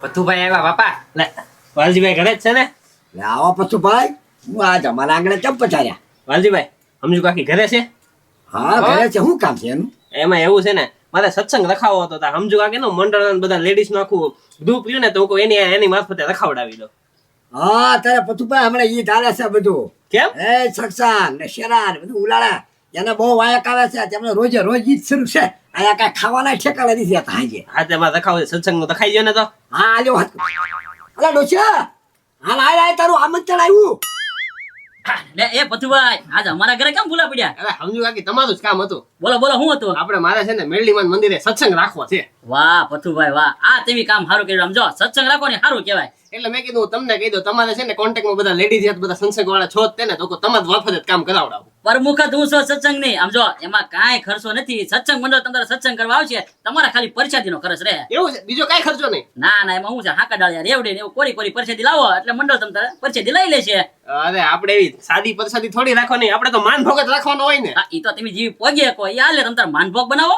પથુભાઈ આવ્યા બાપા? લે વાલજીભાઈ ઘરે જ છે ને? આવો પથુભાઈ. ભાઈ હું આ તમારા આંગણે ચમ પચાર્યા વાલજીભાઈ સમજુ કાકી ઘરે છે? હા ઘરે છે. શું કામ છે એનું? એમાં એવું છે ને મારે સત્સંગ રખાવો હતો તા સમજુ કાકી નો મંડળ બધા લેડીઝનું આખું દૂધ પીયું ને તો હું એની એની મારફતે રખાવડાવી દો. હા તારે પથુભાઈ હમણાં ઈ ધારે છે બધું. કેમ? એ સકસાન ને શેરાન બધું ઉલાડા એને બહુ વાયક આવે છે તેમને રોજે રોજ ઈ જ શરૂ છે. આયા કાંઈ ખાવાના ઠેકાણા નથી જતા હાજે. હા તેમાં રખાવો છે સત્સંગનું રખાઈ ગયો ને તો. હા આલ્યો હાથ અલા ડોશિયા હાલ આય આય તારું આમંત્રણ આવ્યું લે એ પથુભાઈ આજ અમારા ઘરે કેમ ભૂલા પડ્યા? અરે સમજુ કાકી તમારું જ કામ હતું. બોલો બોલો શું હતું? આપણે મારે છે ને મેરડીમાન મંદિરે સત્સંગ રાખવો છે. વાહ પથુભાઈ વાહ. આ તેવી કામ સારું કર્યું. આમ જો સત્સંગ રાખો ને સારું કહેવાય. એટલે મેં કીધું તમને કહી દઉં તમારે છે ને કોન્ટેક્ટમાં બધા લેડીઝ બધા સંસંગ વાળા છો જ તે ને તો તમારે મારફતે જ કામ કરાવડાવું. પ્રમુખ જ હું છું સત્સંગની આમ જો એમાં કાંઈ ખર્ચો નથી. સત્સંગ મંડળ તમારે સત્સંગ કરવા આવશે. તમારા ખાલી પરસાદીનો ખર્ચ રહે. એવું છે? બીજો કઈ ખર્ચો નહીં? ના ના એમાં હું છે? હાકા ડાળિયા રેવડી ને એવું કોરી કોરી પરસાદી લાવો. એટલે મંડળ તમારે પરસાદી લઈ લેશે. અરે આપણે એવી સાદી પરસાદી થોડી રાખવાની. આપણે તો માન ભોગ જ રાખવાનો હોય ને. હા ઈ તો તમે જીવ પોગે કો ઈ હાલે. તમારે માન માનભોગ બનાવો.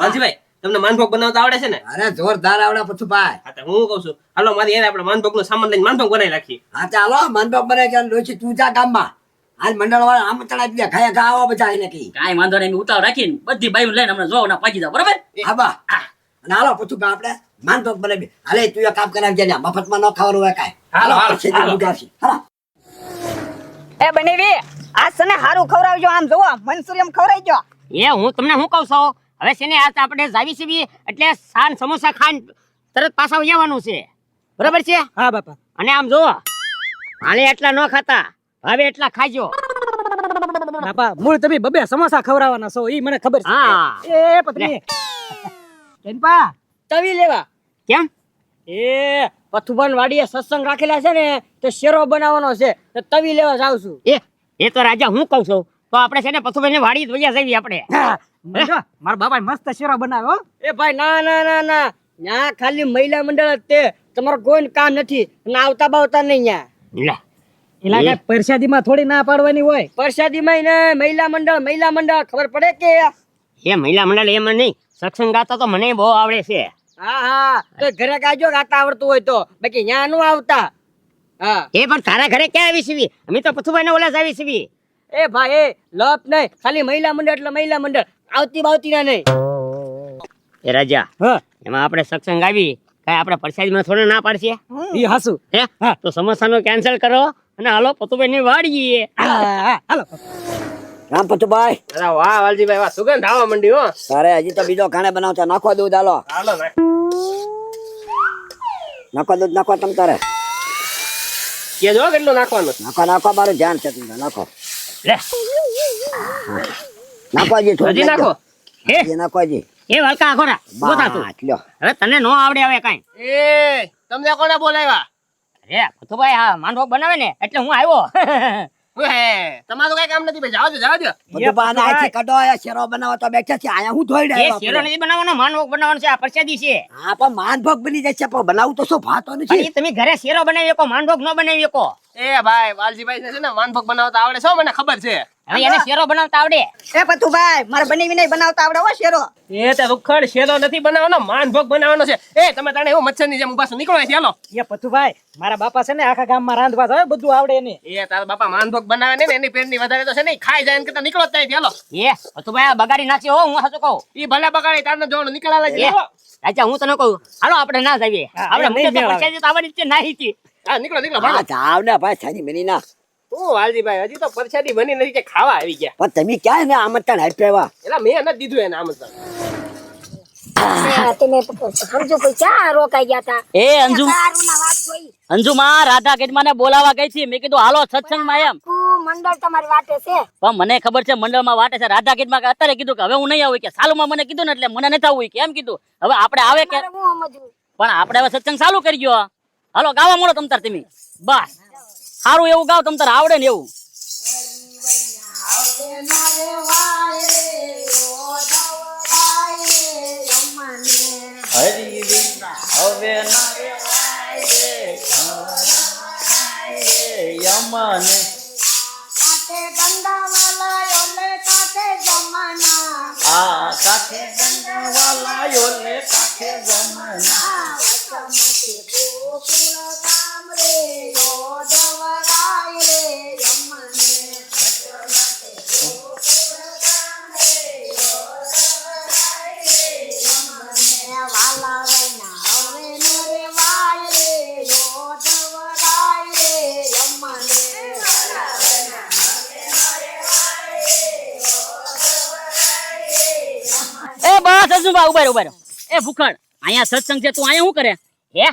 વાલજીભાઈ તમને માનભોગ બનાવતા આવડે છે ને? અરે જોરદાર આવડે પથુભાઈ. હા તો હું કહું છું. હાલો મારી યાર આપણે માનભોગ નો સામાન લઈને માનભોગ બનાવી રાખીએ. હા ચાલો માનભોગ બનાવી કે ડોશી તું જા ગામમાં. આજ મંડળ વાળા આમ આપી દે ખાયા ખા આવો બધા એને કઈ કાંઈ વાંધો નહીં એમ ઉતાવ રાખીને બધી બાયું લઈને હમણાં જોવ ના પાકી જાવ બરાબર હા બા. અને હાલો પથુભાઈ આપણે માનતો બનાવી હાલે તું કામ કરાવી દે મફતમાં ન ખાવાનું હોય કાંઈ. હાલો, હાલો, પછી હાલો. હાલો. એ બનેવી આ સને હારું ખવરાવજો આમ જોવો મનસુરિયમ ખવરાવજો એ હું તમને શું કહું છું? હવે છે ને આ આપણે જાવી સીવી એટલે સાન સમોસા ખાન તરત પાછા આવવાનું છે. બરાબર છે? હા બાપા. અને આમ જોવો આને એટલા ન ખાતા. હવે એટલા ખાજો. બાપા મૂળ તમે બબે સમોસા ખવડાવવાના છો ઈ મને ખબર છે. એ પત્ની. કેનપા તવી લેવા. કેમ? એ પથુબન વાડીએ સત્સંગ રાખેલા છે ને તો શેરો બનાવવાનો છે તો તવી લેવા જાવ છું. એ એ તો રાજા હું કહું છું તો આપણે છે ને પથુબન વાડી વૈયા જઈએ આપણે. હા, મારા બાપા મસ્ત શેરો બનાવ્યો એ ભાઈ ના ના ના ના. ન્યા ખાલી મહિલા મંડળ જ તે. તમારો કોઈ કામ નથી. ના આવતા બાવતા નહીં ન્યા. લે. એલા એ. કઈ પરસાદીમાં થોડી ના પાડવાની હોય? પરસાદીમાં ને મહિલા મંડળ મહિલા મંડળ ખબર પડે કે? એ મહિલા મંડળ એમ નહીં. સત્સંગ ગાતા તો મને બહુ આવડે છે. હા હા. તો ઘરે કાજો ગાતા આવડતું હોય તો? બાકી ન્યા નું આવતા? હા. એ પણ તારા ઘરે ક્યાં આવી સીવી? અમે તો પથુભાઈ ને ઓલા જ આવી સીવી. એ ભાઈ એ લપ નહીં. ખાલી મહિલા મંડળ એટલે મહિલા મંડળ. આવતી બાવતી ના નહીં. એ રાજા હા. એમાં આપણે સત્સંગ આવી કઈ આપણે પરસાદીમાં થોડા ના પાડશે? એ હાસુ. હે? હા. તો સમસ્યાનો કેન્સલ કરો. અને હાલો પતુભાઈ ની વાડીએ. હા, હાલો. રામ પતુભાઈ. અરે વાહ વાલજીભાઈ વાહ સુગંધ આવવા મંડી હો. તારે હજી તો બીજો ખાણે બનાવતા નાખો દૂધ હાલો હાલો ને નાખો દૂધ નાખો તમ તારે. કે જો કેટલું નાખવાનું? નાખો નાખો મારું ધ્યાન છે તમને નાખો. લે. નાખો જી થોડી નાખો. હે? નાખો જી એ વાલકા આખોરા બોતા તું. લ્યો. હવે તને નો આવડે હવે કાઈ. એ તમને કોને બોલાવ્યા? અરે પતુભાઈ આ માંડવો બનાવે ને એટલે હું આવ્યો. તમારું કઈ કામ નથી ભાઈ જાવ જાઓ જાવ શેરો બનાવવા તો બેઠા છે આયા હું ધોઈ એ રહ્યો શેરો નથી બનાવવાનો માંડવો બનાવવાનો છે આ પ્રસાદી છે. હા પણ માનભોગ બની જશે પણ બનાવું તો શું ફાતો નથી? તમે ઘરે શેરો બનાવી શકો માંડવો ન બનાવી શકો. એ ભાઈ વાલજીભાઈ ને છે ને વાનભોગ બનાવતા આવડે છે મને ખબર છે. એને શેરો બનાવતા આવડે. એ પથુભાઈ મારે બનેવી નહીં બનાવતા આવડે હો શેરો. એ તે રૂખડ શેરો નથી બનાવવાનો માનભોગ બનાવવાનો છે. એ તમે તાણે એવું મચ્છરની જેમ ઊભા નીકળો અહીંથી, હાલો એ પથુભાઈ મારા બાપા છે ને આખા ગામમાં રાંધવા જાય બધું આવડે એને એ તારા બાપા માનભોગ બનાવે ને એની પેટની વધારે તો છે ને ખાઈ જાય ને કરતા નીકળો ત્યાંથી, હાલો એ પતુભાઈ આ બગાડી નાખી હો હું હાચું કહું. એ ભલે બગાડી તારને જોવાનું નીકળા છે રાજા હું તને કહું હાલો આપણે ના જઈએ. આપણે મને તો આવડી જ નાહી હતી. હા નીકળો નીકળો હા જાવ ને ભાઈ સાની ના હું વાલજીભાઈ હજી તો પરસાદી બની નથી કે ખાવા આવી ગયા. પણ તમે ક્યાં આમંત્રણ આપ્યા? મેં દીધું એને આમંત્રણ. તમે સમજો કોઈ ક્યાં રોકાઈ ગયા હતા એ અંજુ સારું ના વાત જોઈ. અંજુમાં રાધા ગેટમાં બોલાવા ગઈ હતી. મેં કીધું હાલો સત્સંગમાં એમ. મંડળ તમારી વાટે છે. મને ખબર છે મંડળમાં વાટે છે. રાધા ગેટમાં અત્યારે કીધું કે હવે હું નહીં આવું. કે સાલુમાં મને કીધું ને એટલે મને નથી આવું કેમ કીધું. હવે આપડે આવે કે પણ આપણે હવે સત્સંગ ચાલુ કરી ગયો હાલો ગાવા મળો તમ તાર તમે. બસ. સારું એવું ગાવ તમ તારે આવડે ને એવું. જમાના દસુભા ઊભા ઊભા રહો. એ ભૂખડ અહીંયા સત્સંગ છે તું અહીંયા શું કરે? હે?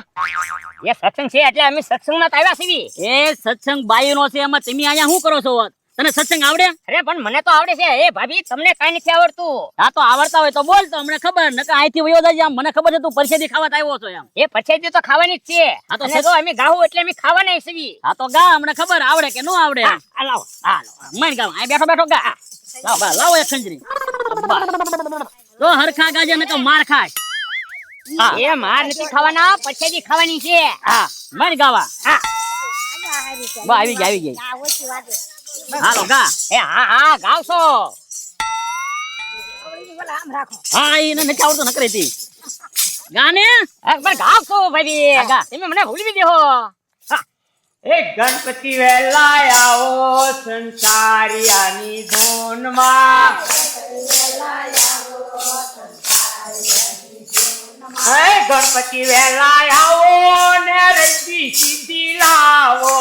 એ સત્સંગ છે એટલે અમે સત્સંગમાં આવ્યા છીએ એ સત્સંગ બાઈનો છે એમાં તમે અહીંયા શું કરો છો? તને સત્સંગ આવડે? અરે પણ મને તો આવડે છે. એ ભાભી તમને કઈ નથી આવડતું. હા તો આવડતા હોય તો બોલ તો અમને ખબર. નકર અહીંથી વયો જાય આમ. મને ખબર છે તું પરસેદી ખાવા આવ્યો છો એમ. એ પછી તો ખાવાની જ છે. હા તો જો અમે ગાવું એટલે અમે ખાવાના છીએ હા તો ગા અમને ખબર આવડે કે ન આવડે? હા, આ લાવો. હા મન ગા અહીં બેઠો બેઠો ગા. લાવો લાવો એક ખંજરી. બા. તો હરખા ગાજે નકર માર ખાય. હા. એ માર નથી ખાવાના પછી ખાવાની છે. હા. મન ગાવા. હા. બા આવી ગઈ આવી ગઈ. હાલો ગા. એ હા હા ગાવશો. હા એને નથી આવડતું નકરી તી. ગાને? હા, ગાવશો ભાઈ. તમે મને ભૂલી દેહો હા. એ ગણપતિ વેલા આવો સંસારિયાની ધૂનમાં. હે ગણપતિ વેલા આવો ને સીધી લાવો.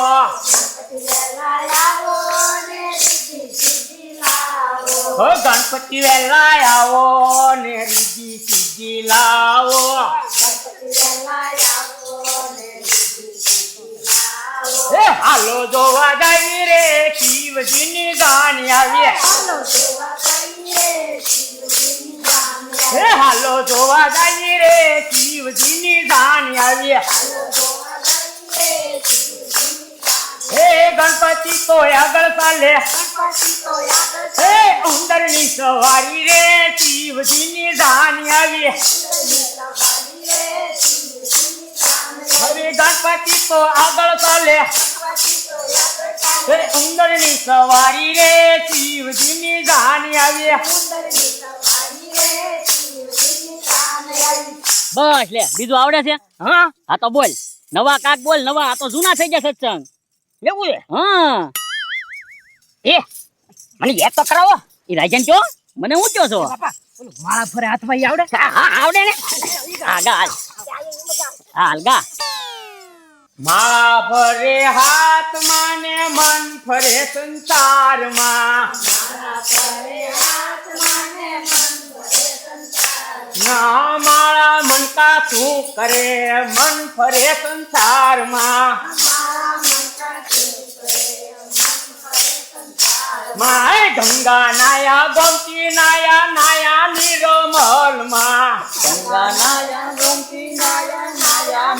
હો ગણપતિ વેલા આવો ને રીજી સીધી લાવો. હે હાલો જોવા જાય રે શિવજીની ગાની આવી. શિવજીની ગાની આવીએ હે ગણપતિ તો આગળ ચાલે. હે ઉંદરની સવારી રે શિવજીની ગાની આવી હવે ગણપતિ તો આગળ ચાલે. હે ઉંદરની સવારી રે શિવજીની ગાની આવી બસ લે બીજું આવડે છે? હા. હા તો બોલ. નવા કાક બોલ નવા આ તો જૂના થઈ ગયા સત્સંગ. લેવું છે? હા. એ મને યાદ તો કરાવો. એ રાજન કયો? મને હું કયો છો? મારા ફરે હાથમાં આવડે? હા આવડે ને. હા ગા હાલ. ગા. મા ફરે હાથમાં ને મન ફરે સંસારમાં. ના માળા મનકા શું કરે મન ફરે સંસારમાં. માય ગંગા નાયા ગમતી નાયા નાયા નિરમલમાં ગંગા નાયા ગમતી નાયા નાયા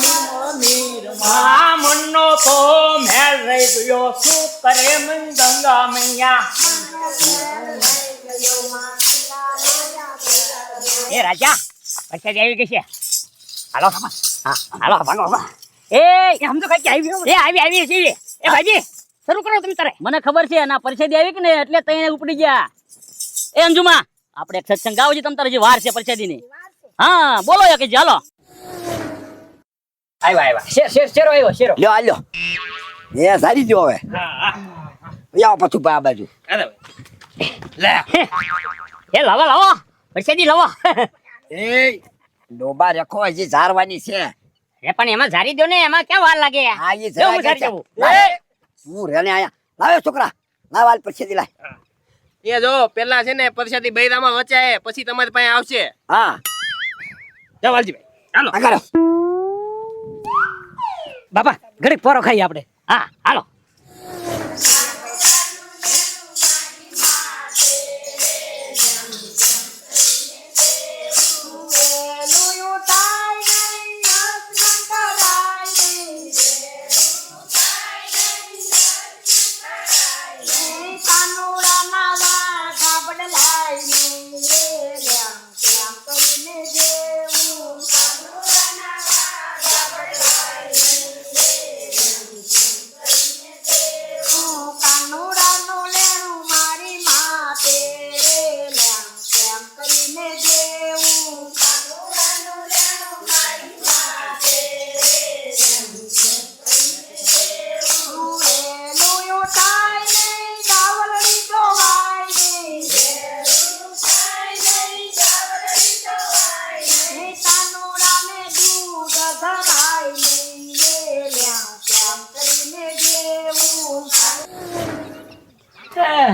નિરમલમાં મનનો તો મેળ રહી ગયો શું કરે મન ગંગા મૈયા? એ રાજા પછી આવી ગઈ છે? હાલો હા હાલો ભાગો ભાગો. એ સમજો કઈ આવી એ આવી આવી છે એ. ભાઈજી શરૂ કરો તમે તારે. મને ખબર છે ના પરિષદ આવી કે ને એટલે તઈને ઉપડી ગયા. એ અંજુમા આપણે એક સત્સંગ ગાવો છે તમ તારે જે વાર છે પરસેદી ની હા બોલો કે ચાલો આવ્યો આવ્યો. શેર શેર શેરો આવ્યો શેરો. લ્યો આ લ્યો એ સારી જો હવે. આવો પછી બા આ બાજુ. અરે ભાઈ. એ લાવો લાવો. પરસેદી લવો. એ ડોબા રેખો હજી ઝારવાની છે. એ પણ એમાં ઝારી દો ને એમાં ક્યાં વાર લાગે? હા એ જો ઝારી છે. દઉં. હું રેને આયા લાવે છોકરા લાવ હાલ પછી લાય. એ જો પેલા છે ને પરસાદી બૈરામાં વચાય પછી તમારી પાસે આવશે. હા. જાઓ વાલજીભાઈ ચાલો આ કરો બાપા ઘડીક પોરો ખાઈએ આપણે. હા હાલો.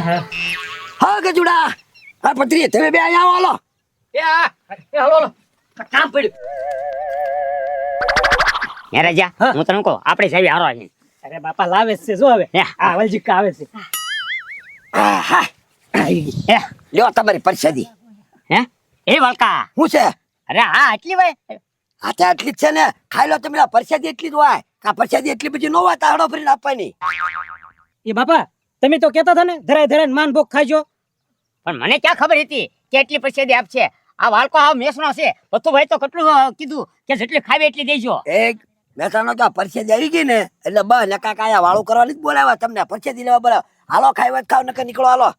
હા? ગજુડા. આ પત્રી તમે બે અહીંયા આવો હાલો. એ આ એ હાલો હલો. કામ પડ્યું. એ રાજા હા. હું તને કહું આપણે સાહેબ હારો છે અરે બાપા લાવે છે જો હવે હે. આ વલજીકા આવે છે. આહા. એ લ્યો તમારી પરસાદી. હે? એ વળકા શું છે? અરે હા આટલી ભાઈ. આ તો આટલી જ છે ને. ખાઈ લો તમે પરસેદી એટલી જ હોય. કા પરસાદી એટલી બધી ન હોય તાહડો ફરીને આપવાની. એ બાપા તમે તો કહેતા હતા ને ધરાય ધરાય માન ભોગ ખાજો. પણ મને ક્યાં ખબર હતી કે એટલી પ્રસાદી આપશે? આ વાળકો આ મેસનો છે. બધું ભાઈ તો કેટલું કીધું કે જેટલી ખાવી એટલી દેજો. એક મેસાનો તો આ આવી ગઈ ને એટલે બસ નકા કાયા આયા વાળું કરવાની જ બોલાવ્યા તમને. પરસેદી લેવા બોલાવ હાલો ખાઈ વાત ખાવ નકર નીકળો હાલો.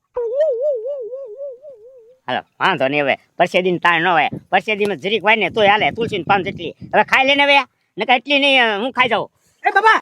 હાલો વાંધો નહીં હવે. પરસેદી તાણ ન હોય. પરસેદીમાં જરીક વાય ને તોય હાલે તુલસી પાન જેટલી. હવે ખાઈ લેને હવે. નકા એટલી નહીં હું ખાઈ જાઉં. એ બાબા